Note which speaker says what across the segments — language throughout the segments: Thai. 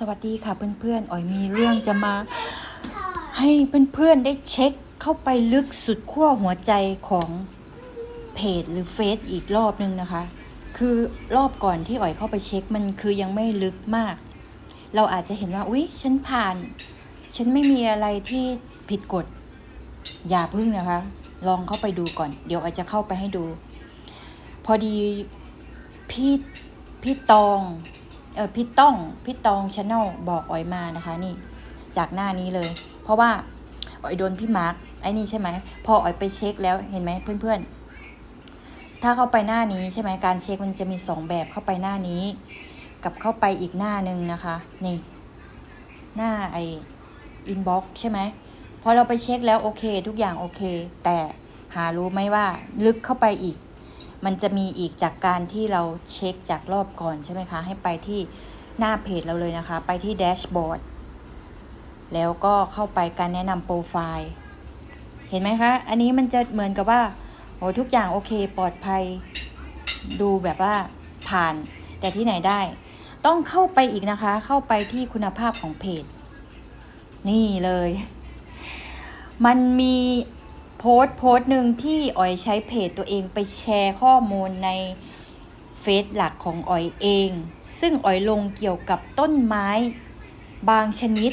Speaker 1: สวัสดีค่ะเพื่อนๆ อ๋อยมีเรื่องจะมา ให้เพื่อนๆได้เช็คเข้าไปลึกสุดขั้วหัวใจของเพจหรือเฟซอีกรอบนึงนะคะ คือรอบก่อนที่อ๋อยเข้าไปเช็คมันคือยังไม่ลึกมาก เราอาจจะเห็นว่าอุ๊ยฉันผ่าน ฉันไม่มีอะไรที่ผิดกฎ อย่าพึ่งนะคะ ลองเข้าไปดูก่อน เดี๋ยวอาจจะเข้าไปให้ดู พอดีพี่พี่ตอง เออพี่ต้องพี่ตองชาแนลบอกออยมานะคะ นี่จากหน้านี้เลย เพราะว่าออยโดนพี่มาร์กไอ้นี่ใช่ไหมพอออยไปเช็คแล้วเห็นไหมเพื่อนๆ ถ้าเข้าไปหน้านี้ใช่ไหมการเช็คมันจะมีสองแบบเข้าไปหน้านี้ กับเข้าไปอีกหน้านึงนะคะ นี่ หน้าไออินบ็อกใช่ไหมพอเราไปเช็คแล้วโอเค ทุกอย่างโอเค แต่หารู้ไหมว่าลึกเข้าไปอีก มันจะมีอีกจากการที่เราเช็คจากรอบก่อนใช่ไหมคะ ให้ไปที่หน้าเพจเราเลยนะคะ ไปที่แดชบอร์ดแล้วก็เข้าไปการแนะนำโปรไฟล์ เห็นไหมคะ อันนี้มันจะเหมือนกับว่าโอ้ทุกอย่างโอเคปลอดภัย ดูแบบว่าผ่าน แต่ที่ไหนได้ ต้องเข้าไปอีกนะคะ เข้าไปที่คุณภาพของเพจ นี่เลย มันมี พสต์โพสต์หนึ่งที่อ๋อยใช้เพจตัวเองไปแชร์ข้อมูลในเฟซหลักของอ๋อยเอง ซึ่งอ๋อยลงเกี่ยวกับต้นไม้บางชนิด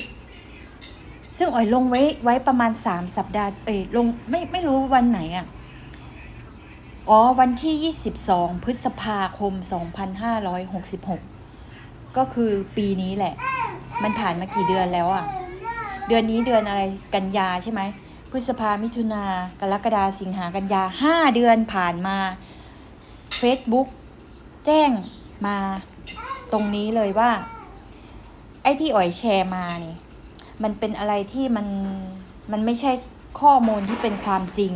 Speaker 1: ซึ่งอ๋อยลงไว้ไว้ประมาณ 3 สัปดาห์ เอ้ยลงไม่ไม่รู้วันไหนอะ่ะ อ๋อวันที่ 22 พฤษภาคม 2566 ก็คือปีนี้แหละ มันผ่านมากี่เดือนแล้วอะ่ะ เดือนนี้เดือนอะไรกันยาใช่ไหม พฤษภามิถุนากรกฎาสิงหากันยาห้าเดือนผ่านมา Facebook แจ้งมาตรงนี้เลยว่า ไอ้ที่อ่อยแชร์มานี่ มันเป็นอะไรที่มันมันไม่ใช่ข้อมูลที่เป็นความจริง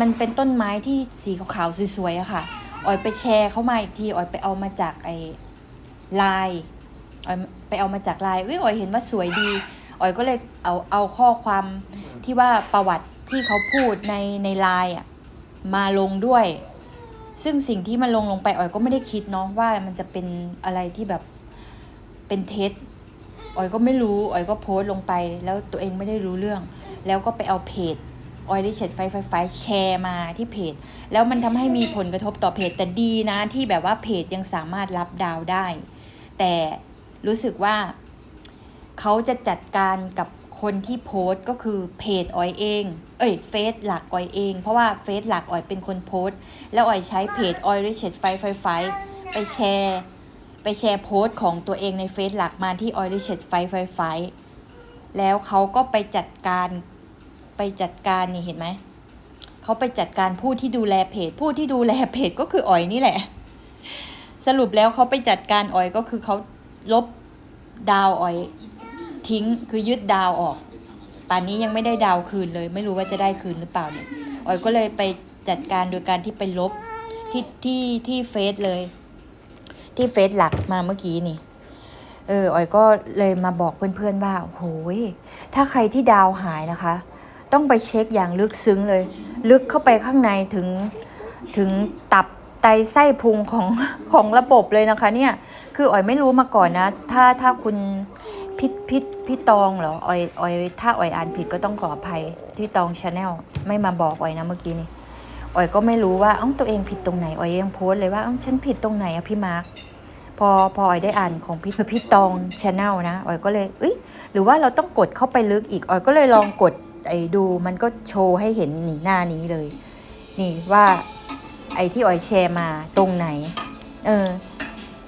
Speaker 1: มันเป็นต้นไม้ที่สีขาวๆสวยๆอะค่ะอ่อยไปแชร์เข้ามาอีกทีอ่อยไปเอามาจากไอ้ไลน์อ่อยไปเอามาจากไลน์เอ้ยอ่อยเห็นว่าสวยดี ออยก็เลยเอาเอาข้อความที่ว่าประวัติที่เขาพูดในในไลน์อะมาลงด้วย ซึ่งสิ่งที่มันลงลงไปออยก็ไม่ได้คิดเนาะว่ามันจะเป็นอะไรที่แบบเป็นเท็จออยก็ไม่รู้ออยก็โพสต์ลงไป แล้วตัวเองไม่ได้รู้เรื่อง แล้วก็ไปเอาเพจออยได้เฉดไฟไฟไฟแชร์มาที่เพจ แล้วมันทำให้มีผลกระทบต่อเพจแต่ดีนะที่แบบว่าเพจยังสามารถรับดาวได้ แต่รู้สึกว่า เขาจะจัดการกับคนที่โพสต์ก็คือเพจออยเอง เอ้ยเฟซหลักออยเอง เพราะว่าเฟซหลักออยเป็นคนโพสต์แล้วออยใช้เพจออยริชเชตไฟไฟไฟไปแชร์ไปแชร์โพสต์ของตัวเองในเฟซหลักมาที่ออยริชเชตไฟไฟไฟแล้วเขาก็ไปจัดการไปจัดการนี่เห็นไหม เขาไปจัดการผู้ที่ดูแลเพจ ผู้ที่ดูแลเพจก็คือออยนี่แหละ สรุปแล้วเขาไปจัดการออยก็คือเขาลบดาวออย ทิ้งคือยึดดาวออก ป่านนี้ยังไม่ได้ดาวคืนเลย ไม่รู้ว่าจะได้คืนหรือเปล่าเนี่ยออยก็เลยไปจัดการโดยการที่ไปลบที่ที่ที่เฟซเลย ที่เฟซหลักมาเมื่อกี้นี่เออออยก็เลยมาบอกเพื่อนๆว่าโหยถ้าใครที่ดาวหายนะคะ ต้องไปเช็คอย่างลึกซึ้งเลย ลึกเข้าไปข้างในถึงถึงตับไตไส้พุงของของระบบเลยนะคะเนี่ย คือออยไม่รู้มาก่อนนะ ถ้าถ้าคุณ พิษพิษพี่ตองเหรอออยออยถ้าออยอ่านผิดก็ต้องขออภัยที่ตองชาแนลไม่มาบอกออยนะเมื่อกี้นี่ออยก็ไม่รู้ว่าอ้าตัวเองผิดตรงไหนออยยังโพสเลยว่าอ้าฉันผิดตรงไหนอะพี่มาร์คพอพอออยได้อ่านของพี่พี่ตองชาแนลนะออยก็เลยเอ้ยหรือว่าเราต้องกดเข้าไปลึกอีกออยก็เลยลองกดไอ้ดูมันก็โชว์ให้เห็นนี่หน้านี้เลย นี่ว่าไอ้ที่ออยแชร์มาตรงไหน เออ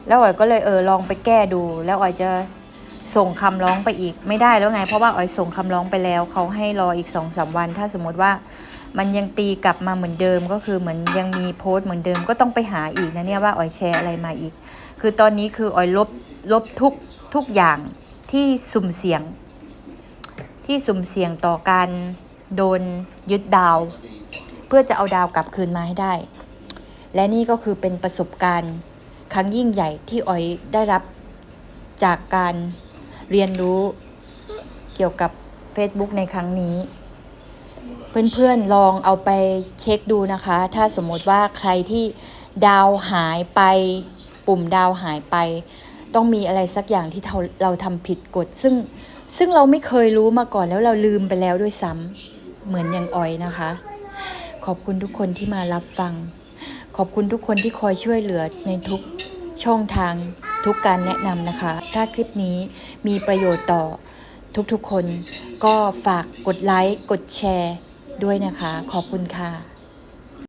Speaker 1: แล้วออยก็เลยเออลองไปแก้ดู แล้วออยจะ ส่งคำร้องไปอีกไม่ได้แล้วไง เพราะว่าออยส่งคำร้องไปแล้วเขาให้รออีกสองสามวัน ถ้าสมมติว่ามันยังตีกลับมาเหมือนเดิมก็คือเหมือนยังมีโพสต์เหมือนเดิมก็ต้องไปหาอีกนะเนี่ยว่าออยแชร์อะไรมาอีก คือตอนนี้คือออยลบลบทุกทุกอย่างที่สุ่มเสี่ยง ที่สุ่มเสี่ยงต่อการโดนยึดดาว เพื่อจะเอาดาวกลับคืนมาให้ได้ และนี่ก็คือเป็นประสบการณ์ครั้งยิ่งใหญ่ที่ออยได้รับ จากการเรียนรู้เกี่ยวกับ Facebook ในครั้งนี้ เพื่อนๆลองเอาไปเช็คดูนะคะ ถ้าสมมติว่าใครที่ดาวหายไปปุ่มดาวหายไป ต้องมีอะไรสักอย่างที่เราเราทำผิดกฎซึ่งซึ่งเราไม่เคยรู้มาก่อนแล้วเราลืมไปแล้วด้วยซ้ำเหมือนอย่างออยนะคะ ขอบคุณทุกคนที่มารับฟัง ขอบคุณทุกคนที่คอยช่วยเหลือในทุกช่องทาง ทุกการแนะนำนะคะ ถ้าคลิปนี้มีประโยชน์ต่อทุกๆคน ก็ฝากกดไลค์ กดแชร์ด้วยนะคะ ขอบคุณค่ะ